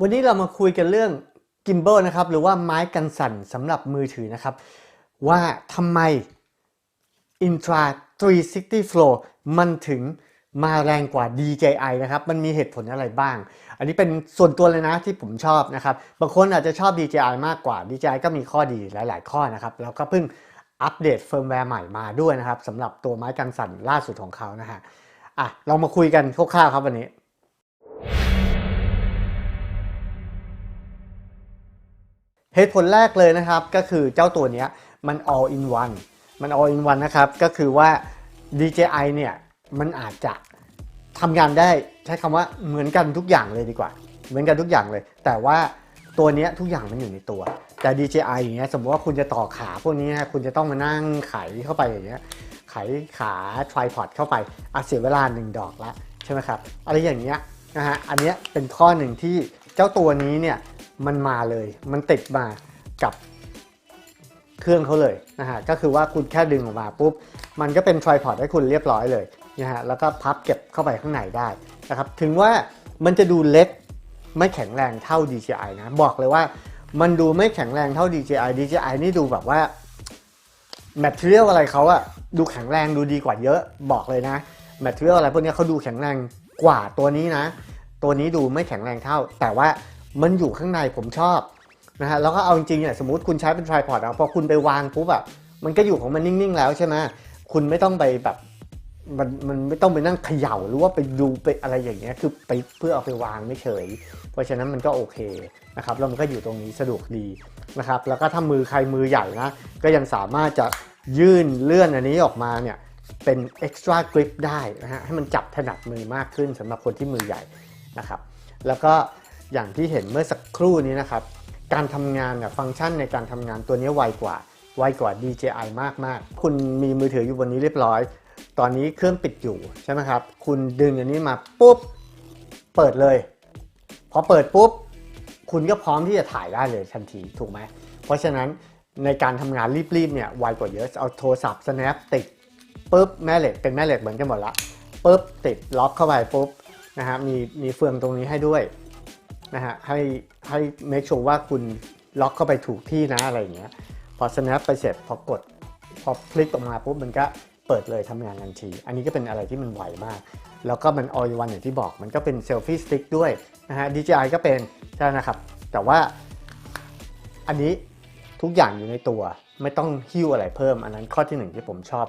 วันนี้เรามาคุยกันเรื่องกิม b บ l นะครับหรือว่าไม้กันสั่นสำหรับมือถือนะครับ ว่าทำไม Intra 360 Flow มันถึงมาแรงกว่า DJI นะครับ มันมีเหตุผลอะไรบ้าง อันนี้เป็นส่วนตัวเลยนะที่ผมชอบนะครับ บางคนอาจจะชอบ DJI มากกว่า DJI ก็มีข้อดีหลาย ๆ ข้อนะครับ แล้วก็เพิ่งอัปเดตเฟิร์มแวร์ใหม่มาด้วยนะครับสำหรับตัวไม้กันสั่นล่าสุดของเขานะฮะอะเรามาคุยกันคร่าวๆครับวันนี้ เหตุผลแรกเลยนะครับก็คือเจ้าตัวนี้มัน all in one มัน all in one นะครับ ก็คือว่า DJI เนี่ย มันอาจจะทำงานได้ใช้คำว่าเหมือนกันทุกอย่างเลยดีกว่า เหมือนกันทุกอย่างเลย แต่ว่าตัวนี้ทุกอย่างมันอยู่ในตัว แต่ DJI อย่างเงี้ยสมมติว่าคุณจะต่อขาพวกนี้นะคุณจะต้องมานั่งไขเข้าไปอย่างเงี้ยไขขา tripod เข้าไปอาเสียเวลาหนึ่งดอกละใช่ไหมครับอะไรอย่างเงี้ยนะฮะอันเนี้ยเป็นข้อหนึ่งที่เจ้าตัวนี้เนี่ย มันมาเลย มันติดมากับเครื่องเขาเลยนะฮะก็คือว่าคุณแค่ดึงออกมาปุ๊บมันก็เป็น tripod ให้คุณเรียบร้อยเลยนะฮะแล้วก็พับเก็บเข้าไปข้างในได้นะครับถึงว่ามันจะดูเล็กไม่แข็งแรงเท่า DJI นะบอกเลยว่ามันดูไม่แข็งแรงเท่า DJI DJI นี่ดูแบบว่า material อะไรเขาอะดูแข็งแรงดูดีกว่าเยอะบอกเลยนะ material อะไรพวกนี้เขาดูแข็งแรงกว่าตัวนี้นะ ตัวนี้ดูไม่แข็งแรงเท่า แต่ว่า มันอยู่ข้างในผมชอบนะฮะแล้วก็เอาจริงๆเนี่ยสมมติคุณใช้เป็น tripod อะพอคุณไปวางปุ๊บอะมันก็อยู่ของมันนิ่งๆ แล้วใช่ไหมคุณไม่ต้องไปแบบมันมันไม่ต้องไปนั่งเขย่าหรือว่าไปดูไปอะไรอย่างเงี้ยคือไปเพื่อเอาไปวางไม่เฉย เพราะฉะนั้นมันก็โอเคนะครับแล้วมันก็อยู่ตรงนี้สะดวกดีนะครับ แล้วก็ถ้ามือใครมือใหญ่นะก็ยังสามารถจะยื่นเลื่อนอันนี้ออกมาเนี่ยเป็น extra grip ได้นะฮะให้มันจับถนัดมือมากขึ้นสำหรับคนที่มือใหญ่นะครับ แล้วก็ อย่างที่เห็นเมื่อสักครู่นี้นะครับ การทำงานเนี่ยฟังก์ชันในการทำงานตัวนี้ไวกว่า ไวกว่า DJI มากมากๆคุณมีมือถืออยู่บนนี้เรียบร้อย ตอนนี้เครื่องปิดอยู่ใช่ไหมครับ คุณดึงอันนี้มาปุ๊บ เปิดเลย พอเปิดปุ๊บ คุณก็พร้อมที่จะถ่ายได้เลยทันทีถูกไหม เพราะฉะนั้นในการทำงานรีบๆเนี่ยไวกว่าเยอะเอาโทรศัพท์ snap ติดปุ๊บแม่เหล็กเป็นแม่เหล็กเหมือนกันหมดละปุ๊บติดล็อกเข้าไปปุ๊บนะฮะมีมีเฟืองตรงนี้ให้ด้วย นะฮะให้ให้ make sure ว่าคุณล็อกเข้าไปถูกที่นะอะไรอย่างเงี้ยพอ snap ไปเสร็จพอกดพอคลิกออกมาปุ๊บมันก็เปิดเลยทำงานทันที อันนี้ก็เป็นอะไรที่มันไวมาก แล้วก็มัน all in one อย่างที่บอก มันก็เป็นเซลฟี่สติ๊กด้วยนะฮะ DJI ก็เป็นใช่นะครับ แต่ว่าอันนี้ทุกอย่างอยู่ในตัว ไม่ต้องหิ้วอะไรเพิ่ม อันนั้นข้อที่หนึ่งที่ผมชอบ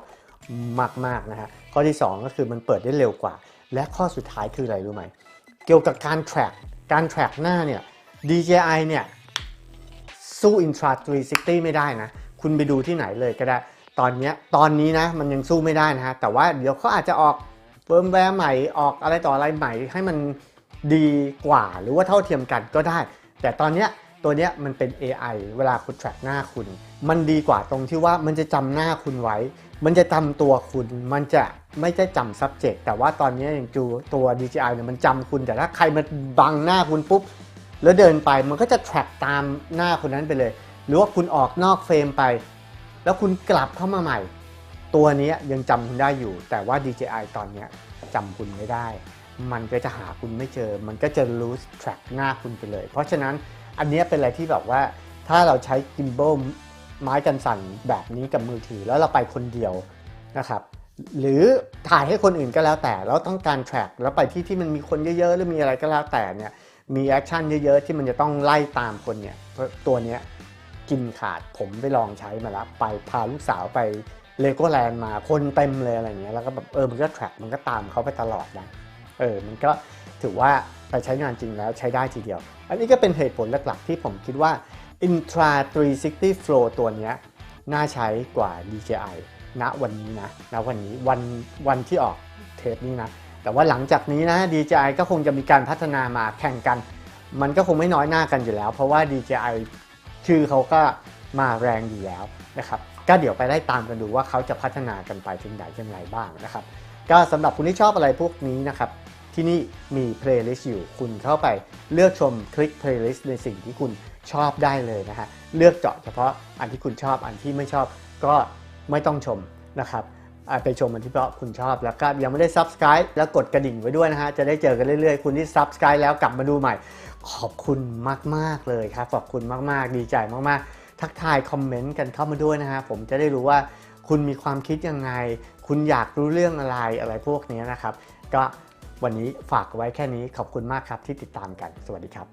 มากๆนะฮะ ข้อที่สองก็คือมันเปิดได้เร็วกว่า และข้อสุดท้ายคืออะไรรู้ไหม เกี่ยวกับการ track การแทร็กหน้าเนี่ย DJI เนี่ย สู้ Intra 360 ไม่ได้นะ คุณไปดูที่ไหนเลยก็ได้ ตอนนี้ตอนนี้นะมันยังสู้ไม่ได้นะฮะ แต่ว่าเดี๋ยวเขาอาจจะออกเฟิร์มแวร์ใหม่ออกอะไรต่ออะไรใหม่ให้มันดีกว่าหรือว่าเท่าเทียมกันก็ได้ แต่ตอนนี้ ตัวเนี้ยมันเป็น AI เวลาคุณ track หน้าคุณ มันดีกว่าตรงที่ว่ามันจะจำหน้าคุณไว้ มันจะจำตัวคุณ มันจะไม่ได้จำ subject แต่ว่าตอนนี้อย่างจูตัว DJI เนี่ยมันจำคุณ แต่ถ้าใครมาบังหน้าคุณปุ๊บ แล้วเดินไปมันก็จะ track ตามหน้าคนนั้นไปเลย หรือว่าคุณออกนอกเฟรมไป แล้วคุณกลับเข้ามาใหม่ ตัวนี้ยังจำคุณได้อยู่ แต่ว่า DJI ตอนนี้จำคุณไม่ได้ มันก็จะหาคุณไม่เจอ มันก็จะ lose track หน้าคุณไปเลย เพราะฉะนั้น อันนี้เป็นอะไรที่แบบว่าถ้าเราใช้ gimbal ไม้กันสั่นแบบนี้กับมือถือแล้วเราไปคนเดียวนะครับหรือถ่ายให้คนอื่นก็แล้วแต่แล้วต้องการ track แล้วไปที่ที่มันมีคนเยอะๆ หรือมีอะไรก็แล้วแต่เนี่ยมีแอคชั่นเยอะๆ ที่มันจะต้องไล่ตามคนเนี่ยตัวเนี้ยกินขาดผมไปลองใช้มาแล้วไปพาลูกสาวไปเลโก้แลนด์มาคนเต็มเลยอะไรเงี้ยแล้วก็แบบเออมันก็ track มันก็ตามเขาไปตลอดนะเออมันก็ถือว่า ไปใช้งานจริงแล้วใช้ได้ทีเดียว อันนี้ก็เป็นเหตุผลหลักๆ ที่ผมคิดว่า Intra 360 Flow ตัวนี้น่าใช้กว่า DJI ณวันนี้นะณวันนี้วันวันที่ออกเทปนี้นะ แต่ว่าหลังจากนี้นะ DJI ก็คงจะมีการพัฒนามาแข่งกัน มันก็คงไม่น้อยหน้ากันอยู่แล้ว เพราะว่า DJI ชื่อเขาก็มาแรงอยู่แล้วนะครับก็เดี๋ยวไปไล่ตามกันดูว่าเขาจะพัฒนากันไปถึงไหนยังไงบ้างนะครับ ก็สำหรับคุณที่ชอบอะไรพวกนี้นะครับ ที่นี่มี playlist อยู่ คุณเข้าไปเลือกชมคลิก playlist ในสิ่งที่คุณชอบได้เลยนะฮะ เลือกเจาะเฉพาะอันที่คุณชอบ อันที่ไม่ชอบก็ไม่ต้องชมนะครับไปชมมันที่เพราะคุณชอบแล้วก็ยังไม่ได้ subscribe แล้วกดกระดิ่งไว้ด้วยนะฮะ จะได้เจอกันเรื่อยๆ คุณที่ subscribe แล้วกลับมาดูใหม่ ขอบคุณมากๆเลยครับ ขอบคุณมากๆ ดีใจมากๆ ทักทายคอมเมนต์กันเข้ามาด้วยนะฮะ ผมจะได้รู้ว่าคุณมีความคิดยังไง คุณอยากรู้เรื่องอะไรอะไรพวกนี้นะครับ ก็ วันนี้ฝากไว้แค่นี้ขอบคุณมากครับที่ติดตามกัน สวัสดีครับ